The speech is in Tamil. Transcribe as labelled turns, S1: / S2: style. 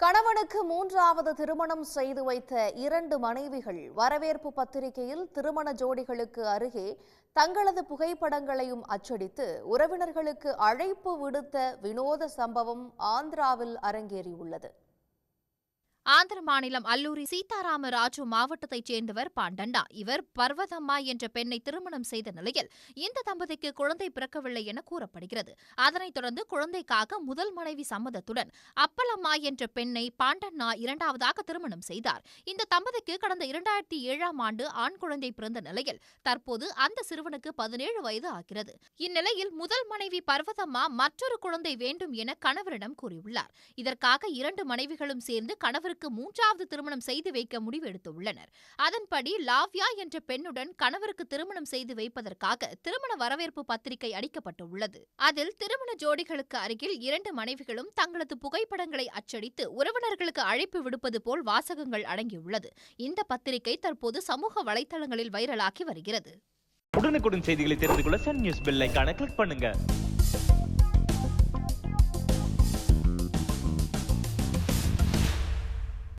S1: கணவனுக்கு மூன்றாவது திருமணம் செய்து வைத்த இரண்டு மனைவிகள் வரவேற்பு பத்திரிகையில் திருமண ஜோடிகளுக்கு அருகே தங்களது புகைப்படங்களையும் அச்சடித்து உறவினர்களுக்கு அழைப்பு விடுத்த வினோத சம்பவம் ஆந்திராவில் அரங்கேறியுள்ளது.
S2: ஆந்திர மாநிலம் அல்லூரி சீதாராம ராஜு மாவட்டத்தைச் சேர்ந்தவர் பாண்டண்டா. இவர் பர்வதம்மா என்ற பெண்ணை திருமணம் செய்த நிலையில் இந்த தம்பதிக்கு குழந்தை பிறக்கவில்லை என கூறப்படுகிறது. அதனைத் தொடர்ந்து குழந்தைக்காக முதல் மனைவி சம்மதத்துடன் அப்பலம்மா என்ற பெண்ணை பாண்டண்ணா இரண்டாவதாக திருமணம் செய்தார். இந்த தம்பதிக்கு கடந்த இரண்டாயிரத்தி ஏழாம் ஆண்டு ஆண் குழந்தை பிறந்த நிலையில் தற்போது அந்த சிறுவனுக்கு பதினேழு வயது ஆகிறது. இந்நிலையில் முதல் மனைவி பர்வதம்மா மற்றொரு குழந்தை வேண்டும் என கணவரிடம் கூறியுள்ளார். இதற்காக இரண்டு மனைவிகளும் சேர்ந்து கணவர் கணவருக்கு மூன்றாவது திருமணம் செய்து வைக்க முடிவு எடுத்துள்ளனர். அதன்படி லாவ்யா என்ற பெண்ணுடன் கணவருக்கு திருமணம் செய்து வைப்பதற்காக திருமண வரவேற்பு பத்திரிகை அடிக்கப்பட்டுள்ளது அதில் திருமண ஜோடிகளுக்கு அருகில் இரண்டு மனைவிகளும் தங்களது புகைப்படங்களை அச்சடித்து உறவினர்களுக்கு அழைப்பு விடுப்பது போல் வாசகங்கள் அடங்கியுள்ளது. இந்த பத்திரிகை தற்போது சமூக வலைதளங்களில் வைரலாகி வருகிறது.
S3: உடனுக்குடன் செய்திகளை தெரிந்து கொள்ள சன் நியூஸ் பெல் ஐக்கான கிளிக் பண்ணுங்க.